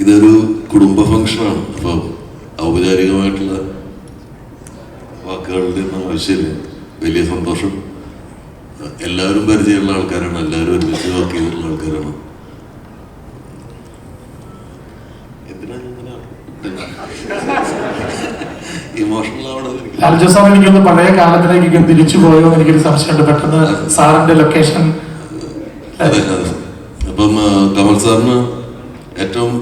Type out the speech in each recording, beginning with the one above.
ഇതൊരു കുടുംബ ഫംഗ്ഷനാണ്. അപ്പോൾ ഔപചാരികമായിട്ടുള്ള വാക്കുകളുടെ ഒന്നും ആവശ്യമില്ല. വലിയ സന്തോഷം. എല്ലാവരും പരിചയമുള്ള ആൾക്കാരാണ്. എല്ലാവരും ഒരുമിച്ച് വർക്ക് ചെയ്തിട്ടുള്ള ആൾക്കാരാണ്. ലാൽജോ സാർ എനിക്കൊന്ന് പഴയ കാലത്തിലേക്ക് തിരിച്ചു പോയോ? എനിക്കൊരു സംശയമുണ്ട് പെട്ടെന്ന് സാറിന്റെ ലൊക്കേഷൻ അപ്പം കമൽ സാറിന് ഏറ്റവും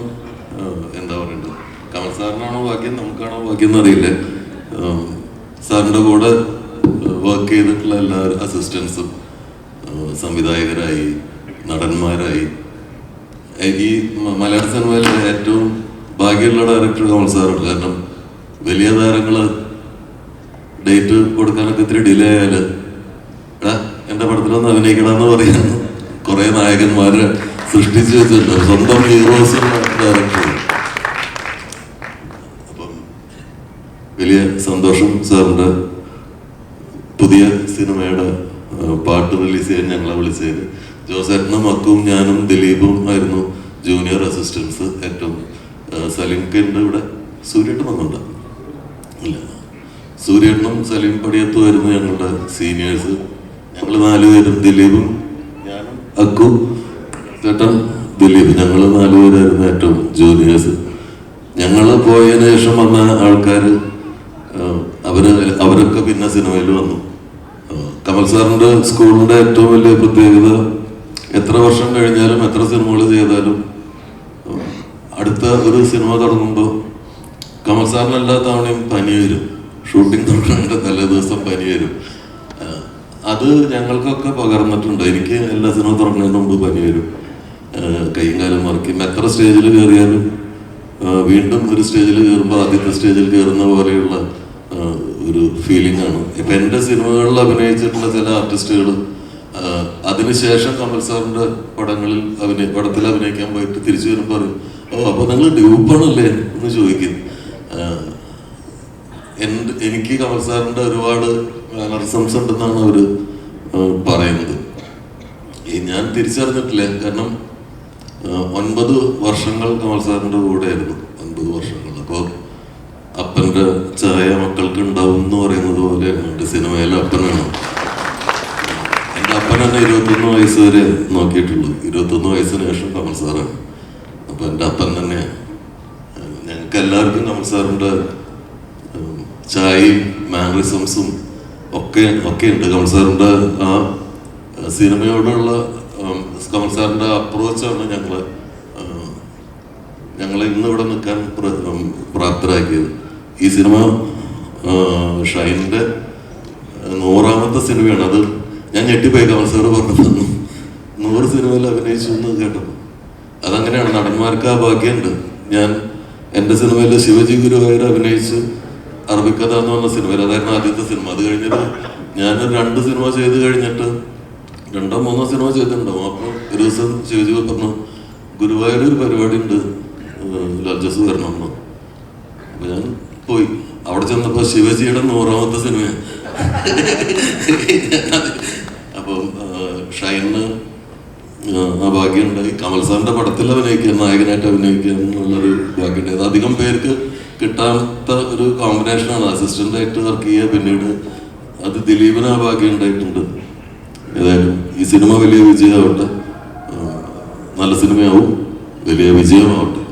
എന്താ പറയണ്ടത് കമൽ സാറിനാണോ ഭാഗ്യം? നമുക്കാണോ ഭാഗ്യം എന്നറിയില്ല. സാറിന്റെ കൂടെ വർക്ക് ചെയ്തിട്ടുള്ള എല്ലാ അസിസ്റ്റൻസും സംവിധായകരായി നടന്മാരായി. ഈ മലയാള സിനിമയിലെ ഏറ്റവും ഭാഗ്യമുള്ള ഡയറക്ടർ കമൽ സാറാണ് കാരണം വലിയ താരങ്ങൾ ഡേറ്റ് കൊടുക്കാനൊക്കെ ഇത്തിരി ഡിലേ ആയാൽ എടാ എന്റെ പടത്തിലൊന്ന് അഭിനയിക്കണമെന്ന് പറയാൻ കുറേ നായകന്മാരെ സൃഷ്ടിച്ചു വെച്ചിട്ടുണ്ട്. സ്വന്തം ഹീറോസും ഡയറക്ടർ വലിയ സന്തോഷം സാറിന്റെ പുതിയ സിനിമയുടെ പാട്ട് റിലീസ് ചെയ്യാൻ ഞങ്ങളെ വിളിച്ചതിന് ജോസേട്ടനും അക്കും ഞാനും ദിലീപും ആയിരുന്നു ജൂനിയർ അസിസ്റ്റൻസ് ഏറ്റവും സലീംക്ക് ഉണ്ട് ഇവിടെ. സൂര്യേട്ടൻ വന്നുണ്ട് ഇല്ല. സൂര്യേട്ടനും സലീം പടിയത്തും ആയിരുന്നു ഞങ്ങളുടെ സീനിയേഴ്സ് ഞങ്ങൾ നാലുപേരും ദിലീപും ഞാനും അക്കു ചേട്ടൻ ദിലീപ്. ഞങ്ങൾ നാലുപേരായിരുന്നു ഏറ്റവും ജൂനിയേഴ്സ് ഞങ്ങൾ പോയതിനു ശേഷം വന്ന ആൾക്കാർ അവർ അവരൊക്കെ പിന്നെ സിനിമയിൽ വന്നു. കമൽ സാറിന്റെ സ്കൂളിന്റെ ഏറ്റവും വലിയ പ്രത്യേകത എത്ര വർഷം കഴിഞ്ഞാലും എത്ര സിനിമകൾ ചെയ്താലും അടുത്ത ഒരു സിനിമ തുടങ്ങുമ്പോൾ കമൽ സാറിന് എല്ലാ തവണയും പനി വരും. ഷൂട്ടിംഗ് തുടങ്ങേണ്ട തലേ ദിവസം പനി വരും. അത് ഞങ്ങൾക്കൊക്കെ പകർന്നിട്ടുണ്ട്. എനിക്ക് എല്ലാ സിനിമ തുടങ്ങുന്നതിന് മുമ്പ് പനി വരും. കൈയും കാലം മറിക്കും എത്ര സ്റ്റേജിൽ കയറിയാലും വീണ്ടും ഒരു സ്റ്റേജിൽ കയറുമ്പോൾ ആദ്യത്തെ സ്റ്റേജിൽ കയറുന്ന പോലെയുള്ള ഒരു ഫീലിംഗ് ആണ്. ഇപ്പൊ എന്റെ സിനിമകളിൽ അഭിനയിച്ചിട്ടുള്ള ചില ആർട്ടിസ്റ്റുകൾ അതിനുശേഷം കമൽ സാറിന്റെ പടങ്ങളിൽ അഭിനയ പടത്തിൽ അഭിനയിക്കാൻ പോയിട്ട് തിരിച്ചു വരുമ്പോൾ പറയും ഓ അപ്പൊ നിങ്ങൾ ഡ്യൂപ്പാണല്ലേ? എന്ന് ചോദിക്കും. എനിക്ക് കമൽ സാറിന്റെ ഒരുപാട് മാനറിസംസ് ഉണ്ടെന്നാണ് അവർ പറയുന്നത്. ഞാൻ തിരിച്ചറിഞ്ഞിട്ടില്ല. കാരണം ഒൻപത് വർഷങ്ങൾ കമൽ സാറിന്റെ കൂടെയായിരുന്നു. അപ്പന്റെ ചായ മക്കൾക്ക് ഉണ്ടാവും എന്ന് പറയുന്നത് പോലെ എന്റെ സിനിമയിലെ അപ്പനാണ്. എന്റെ അപ്പനാണ് ഇരുപത്തൊന്ന് വയസ്സ് വരെ നോക്കിയിട്ടുള്ളൂ ഇരുപത്തൊന്ന് വയസ്സിന് ശേഷം കമൽ സാറാണ്. അപ്പോൾ അപ്പൻ തന്നെ ഞങ്ങൾക്ക് എല്ലാവർക്കും കമൽ സാറിന്റെ ചായയും മാനറിസംസും ഒക്കെ ഒക്കെ ഉണ്ട്. കമൽ സാറിന്റെ ആ സിനിമയോടുള്ള കമൽ സാറിന്റെ അപ്രോച്ചാണ് ഞങ്ങളെ ഞങ്ങളെ ഇന്നിവിടെ നിൽക്കാൻ പ്രാപ്തരാക്കിയത്. ഈ സിനിമ ഷൈനിന്റെ നൂറാമത്തെ സിനിമയാണ്. അത് ഞാൻ ഞെട്ടിപ്പോയി കമൽ സാറ് പറഞ്ഞു നൂറ് സിനിമയിൽ അഭിനയിച്ചു എന്ന് കേട്ടപ്പോൾ. അതങ്ങനെയാണ് നടന്മാർക്ക് ആ ഭാഗ്യമുണ്ട്. ഞാൻ എന്റെ സിനിമയിൽ ശിവജി ഗുരുവായൂർ അഭിനയിച്ച് അറബിക്കഥ എന്ന് പറഞ്ഞ സിനിമയിൽ അതായിരുന്നു ആദ്യത്തെ സിനിമ. അത് കഴിഞ്ഞിട്ട് ഞാൻ രണ്ട് സിനിമ ചെയ്ത് കഴിഞ്ഞിട്ട് രണ്ടോ മൂന്നോ സിനിമ ചെയ്തിട്ടുണ്ടാവും അപ്പോൾ ഒരു ദിവസം ശിവജി പറഞ്ഞു ഗുരുവായൂർ ഒരു പരിപാടി ഉണ്ട് ലജ്ജസ് വരണം എന്ന് അപ്പൊ ഞാൻ പോയി. അവിടെ ചെന്നപ്പോ ശിവജിയുടെ നൂറാമത്തെ സിനിമ അപ്പം ഷൈന് ആ, ഭാഗ്യമുണ്ടായി. കമൽ സാറിന്റെ പടത്തിൽ അഭിനയിക്കാൻ നായകനായിട്ട് അഭിനയിക്കാൻ എന്നുള്ളൊരു ഭാഗ്യമുണ്ടായി അത് അധികം പേർക്ക് കിട്ടാത്ത ഒരു കോമ്പിനേഷനാണ്. അസിസ്റ്റന്റ് ആയിട്ട് വർക്ക് ചെയ്യുക പിന്നീട് അത് ദിലീപിന് ആ ഭാഗ്യം ഉണ്ടായിട്ടുണ്ട്. ഏതായാലും ഈ സിനിമ വലിയ വിജയമാവട്ടെ. നല്ല സിനിമയാവും. വലിയ വിജയമാവട്ടെ.